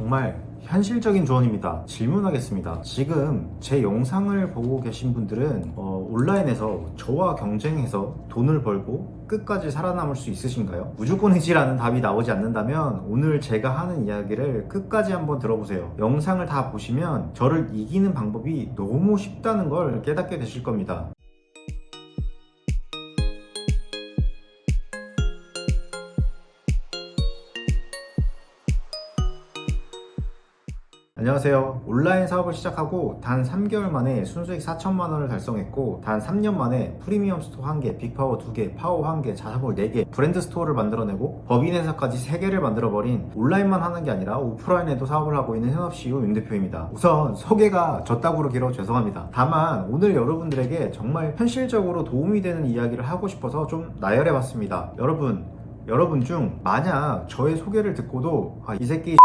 정말 현실적인 조언입니다. 질문하겠습니다. 지금 제 영상을 보고 계신 분들은 어, 온라인에서 저와 경쟁해서 돈을 벌고 끝까지 살아남을 수 있으신가요? 무조건이지라는 답이 나오지 않는다면 오늘 제가 하는 이야기를 끝까지 한번 들어보세요. 영상을 다 보시면 저를 이기는 방법이 너무 쉽다는 걸 깨닫게 되실 겁니다. 안녕하세요. 온라인 사업을 시작하고 단 3개월 만에 순수익 4천만 원을 달성했고 단 3년 만에 프리미엄 스토어 1개, 빅파워 2개, 파워 1개, 자사몰 4개, 브랜드 스토어를 만들어내고 법인 회사까지 3개를 만들어버린 온라인만 하는 게 아니라 오프라인에도 사업을 하고 있는 현업 CEO 윤 대표입니다. 우선 소개가 졌다고로 길어 죄송합니다. 다만 오늘 여러분들에게 정말 현실적으로 도움이 되는 이야기를 하고 싶어서 좀 나열해봤습니다. 여러분, 여러분 중 만약 저의 소개를 듣고도 아, 이 새끼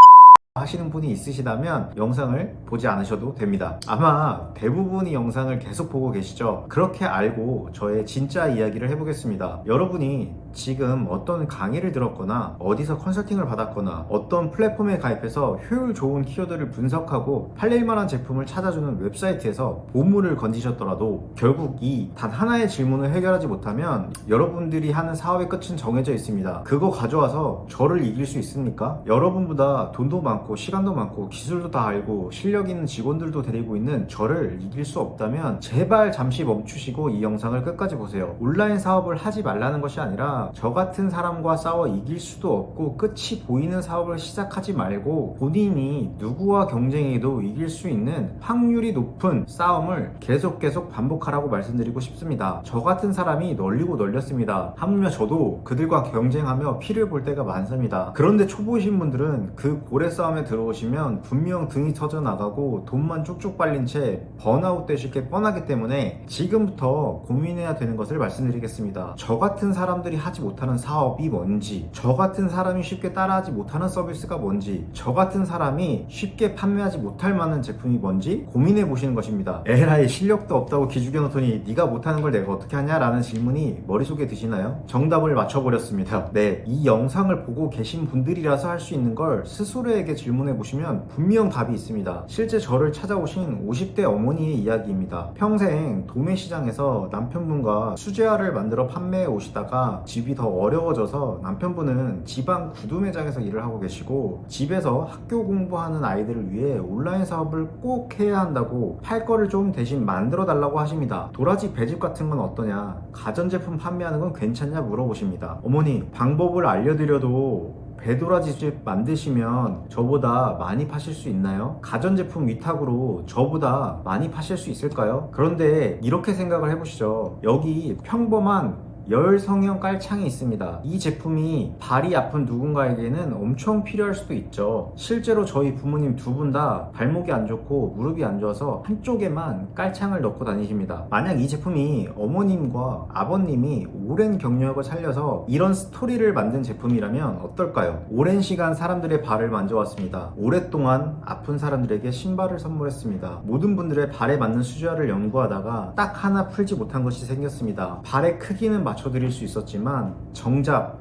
하시는 분이 있으시다면 영상을 보지 않으셔도 됩니다. 아마 대부분이 영상을 계속 보고 계시죠? 그렇게 알고 저의 진짜 이야기를 해보겠습니다. 여러분이 지금 어떤 강의를 들었거나 어디서 컨설팅을 받았거나 어떤 플랫폼에 가입해서 효율 좋은 키워드를 분석하고 팔릴만한 제품을 찾아주는 웹사이트에서 보물을 건지셨더라도 결국 이 단 하나의 질문을 해결하지 못하면 여러분들이 하는 사업의 끝은 정해져 있습니다. 그거 가져와서 저를 이길 수 있습니까? 여러분보다 돈도 많고 시간도 많고 기술도 다 알고 실력 있는 직원들도 데리고 있는 저를 이길 수 없다면 제발 잠시 멈추시고 이 영상을 끝까지 보세요. 온라인 사업을 하지 말라는 것이 아니라 저 같은 사람과 싸워 이길 수도 없고 끝이 보이는 사업을 시작하지 말고 본인이 누구와 경쟁해도 이길 수 있는 확률이 높은 싸움을 계속 계속 반복하라고 말씀드리고 싶습니다. 저 같은 사람이 널리고 널렸습니다. 하물며 저도 그들과 경쟁하며 피를 볼 때가 많습니다. 그런데 초보이신 분들은 그 고래 싸움에 들어오시면 분명 등이 터져 나가고 돈만 쭉쭉 빨린 채 번아웃 되실 게 뻔하기 때문에 지금부터 고민해야 되는 것을 말씀드리겠습니다. 저 같은 사람들이 하지 못하는 사업이 뭔지, 저 같은 사람이 쉽게 따라하지 못하는 서비스가 뭔지, 저 같은 사람이 쉽게 판매하지 못할 만한 제품이 뭔지 고민해 보시는 것입니다. 에라이 실력도 없다고 기죽여 놓더니 네가 못하는 걸 내가 어떻게 하냐라는 질문이 머릿속에 드시나요? 정답을 맞춰버렸습니다. 네, 이 영상을 보고 계신 분들이라서 할 수 있는 걸 스스로에게 질문해 보시면 분명 답이 있습니다. 실제 저를 찾아오신 50대 어머니의 이야기입니다. 평생 도매 시장에서 남편분과 수제화를 만들어 판매해 오시다가 집이 더 어려워져서 남편분은 지방 구두 매장에서 일을 하고 계시고 집에서 학교 공부하는 아이들을 위해 온라인 사업을 꼭 해야 한다고 할 거를 좀 대신 만들어 달라고 하십니다. 도라지 배즙 같은 건 어떠냐? 가전제품 판매하는 건 괜찮냐 물어보십니다. 어머니 방법을 알려드려도 배도라지 집 만드시면 저보다 많이 파실 수 있나요? 가전제품 위탁으로 저보다 많이 파실 수 있을까요? 그런데 이렇게 생각을 해보시죠. 여기 평범한 열 성형 깔창이 있습니다. 이 제품이 발이 아픈 누군가에게는 엄청 필요할 수도 있죠. 실제로 저희 부모님 두 분 다 발목이 안 좋고 무릎이 안 좋아서 한쪽에만 깔창을 넣고 다니십니다. 만약 이 제품이 어머님과 아버님이 오랜 경력을 살려서 이런 스토리를 만든 제품이라면 어떨까요? 오랜 시간 사람들의 발을 만져왔습니다. 오랫동안 아픈 사람들에게 신발을 선물했습니다. 모든 분들의 발에 맞는 수저를 연구하다가 딱 하나 풀지 못한 것이 생겼습니다. 발의 크기는 맞춰드릴 수 있었지만 정작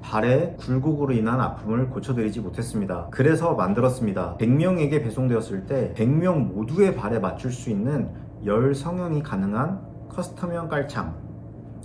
발의 굴곡으로 인한 아픔을 고쳐드리지 못했습니다. 그래서 만들었습니다. 100명에게 배송되었을 때 100명 모두의 발에 맞출 수 있는 열 성형이 가능한 커스텀형 깔창.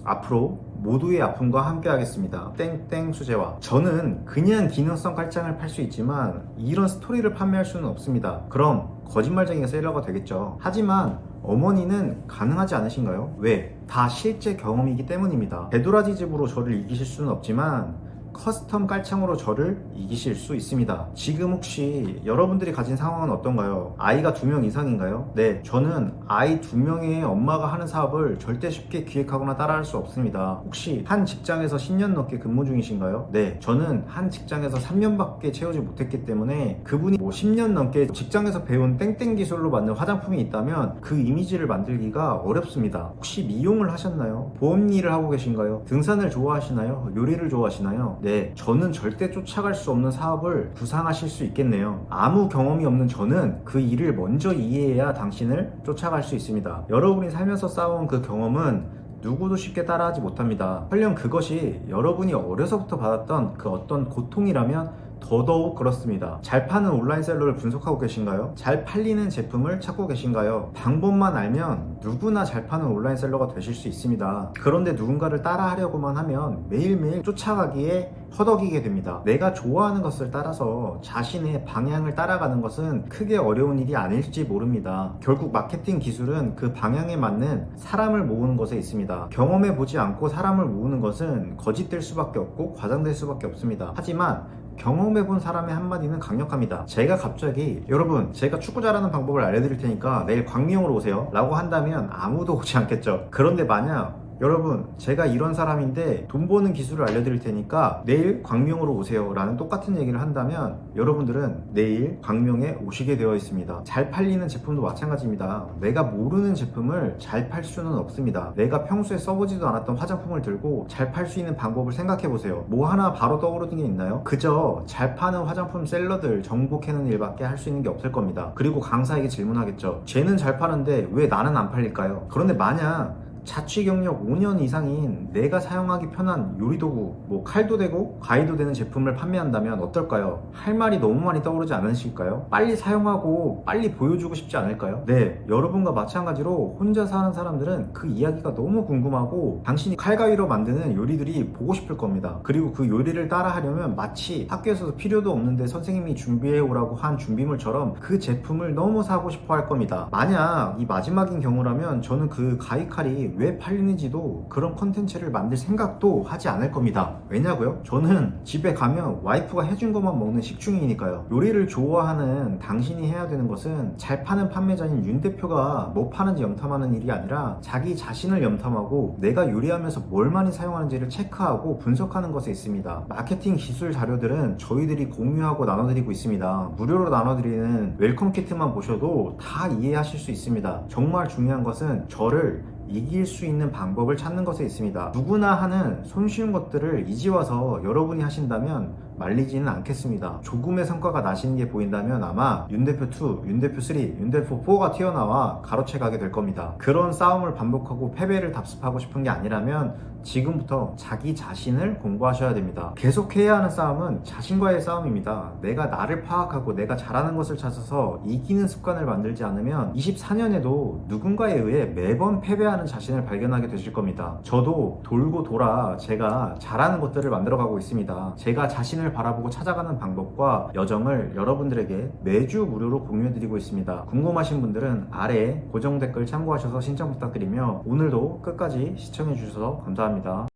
앞으로 모두의 아픔과 함께 하겠습니다. 땡땡 수제화. 저는 그냥 기능성 깔창을 팔 수 있지만 이런 스토리를 판매할 수는 없습니다. 그럼 거짓말쟁이가 셀러가 되겠죠. 하지만 어머니는 가능하지 않으신가요? 왜? 다 실제 경험이기 때문입니다. 배도라지 집으로 저를 이기실 수는 없지만 커스텀 깔창으로 저를 이기실 수 있습니다. 지금 혹시 여러분들이 가진 상황은 어떤가요? 아이가 두 명 이상인가요? 네, 저는 아이 두 명의 엄마가 하는 사업을 절대 쉽게 기획하거나 따라할 수 없습니다. 혹시 한 직장에서 10년 넘게 근무 중이신가요? 네, 저는 한 직장에서 3년밖에 채우지 못했기 때문에 그분이 뭐 10년 넘게 직장에서 배운 땡땡 기술로 만든 화장품이 있다면 그 이미지를 만들기가 어렵습니다. 혹시 미용을 하셨나요? 보험 일을 하고 계신가요? 등산을 좋아하시나요? 요리를 좋아하시나요? 네, 저는 절대 쫓아갈 수 없는 사업을 구상하실 수 있겠네요. 아무 경험이 없는 저는 그 일을 먼저 이해해야 당신을 쫓아갈 수 있습니다. 여러분이 살면서 쌓아온 그 경험은 누구도 쉽게 따라하지 못합니다. 설령 그것이 여러분이 어려서부터 받았던 그 어떤 고통이라면 더더욱 그렇습니다. 잘 파는 온라인 셀러를 분석하고 계신가요? 잘 팔리는 제품을 찾고 계신가요? 방법만 알면 누구나 잘 파는 온라인 셀러가 되실 수 있습니다. 그런데 누군가를 따라하려고만 하면 매일매일 쫓아가기에 허덕이게 됩니다. 내가 좋아하는 것을 따라서 자신의 방향을 따라가는 것은 크게 어려운 일이 아닐지 모릅니다. 결국 마케팅 기술은 그 방향에 맞는 사람을 모으는 것에 있습니다. 경험해 보지 않고 사람을 모으는 것은 거짓될 수밖에 없고 과장될 수밖에 없습니다. 하지만 경험해본 사람의 한마디는 강력합니다. 제가 갑자기 여러분 제가 축구 잘하는 방법을 알려드릴 테니까 내일 광명으로 오세요 라고 한다면 아무도 오지 않겠죠. 그런데 만약 여러분 제가 이런 사람인데 돈 버는 기술을 알려드릴 테니까 내일 광명으로 오세요 라는 똑같은 얘기를 한다면 여러분들은 내일 광명에 오시게 되어 있습니다. 잘 팔리는 제품도 마찬가지입니다. 내가 모르는 제품을 잘 팔 수는 없습니다. 내가 평소에 써보지도 않았던 화장품을 들고 잘 팔 수 있는 방법을 생각해 보세요. 뭐 하나 바로 떠오르는 게 있나요? 그저 잘 파는 화장품 셀러들 정보 캐는 일밖에 할 수 있는 게 없을 겁니다. 그리고 강사에게 질문하겠죠 쟤는 잘 파는데 왜 나는 안 팔릴까요? 그런데 만약 자취 경력 5년 이상인 내가 사용하기 편한 요리 도구, 뭐 칼도 되고 가위도 되는 제품을 판매한다면 어떨까요? 할 말이 너무 많이 떠오르지 않으실까요? 빨리 사용하고 빨리 보여주고 싶지 않을까요? 네, 여러분과 마찬가지로 혼자 사는 사람들은 그 이야기가 너무 궁금하고 당신이 칼가위로 만드는 요리들이 보고 싶을 겁니다. 그리고 그 요리를 따라 하려면 마치 학교에서 필요도 없는데 선생님이 준비해 오라고 한 준비물처럼 그 제품을 너무 사고 싶어 할 겁니다. 만약 이 마지막인 경우라면 저는 그 가위 칼이 왜 팔리는지도 그런 컨텐츠를 만들 생각도 하지 않을 겁니다. 왜냐고요? 저는 집에 가면 와이프가 해준 것만 먹는 식중이니까요. 요리를 좋아하는 당신이 해야 되는 것은 잘 파는 판매자인 윤 대표가 뭐 파는지 염탐하는 일이 아니라 자기 자신을 염탐하고 내가 요리하면서 뭘 많이 사용하는지를 체크하고 분석하는 것에 있습니다. 마케팅 기술 자료들은 저희들이 공유하고 나눠드리고 있습니다. 무료로 나눠드리는 웰컴 키트만 보셔도 다 이해하실 수 있습니다. 정말 중요한 것은 저를 이길 수 있는 방법을 찾는 것에 있습니다. 누구나 하는 손쉬운 것들을 이제 와서 여러분이 하신다면 말리지는 않겠습니다. 조금의 성과가 나시는 게 보인다면 아마 윤대표 2, 윤대표 3, 윤대표 4가 튀어나와 가로채 가게 될 겁니다. 그런 싸움을 반복하고 패배를 답습하고 싶은 게 아니라면 지금부터 자기 자신을 공부하셔야 됩니다. 계속 해야 하는 싸움은 자신과의 싸움입니다. 내가 나를 파악하고 내가 잘하는 것을 찾아서 이기는 습관을 만들지 않으면 24년에도 누군가에 의해 매번 패배하는 자신을 발견하게 되실 겁니다. 저도 돌고 돌아 제가 잘하는 것들을 만들어가고 있습니다. 제가 자신을 바라보고 찾아가는 방법과 여정을 여러분들에게 매주 무료로 공유해드리고 있습니다. 궁금하신 분들은 아래에 고정 댓글 참고하셔서 신청 부탁드리며 오늘도 끝까지 시청해주셔서 감사합 니다.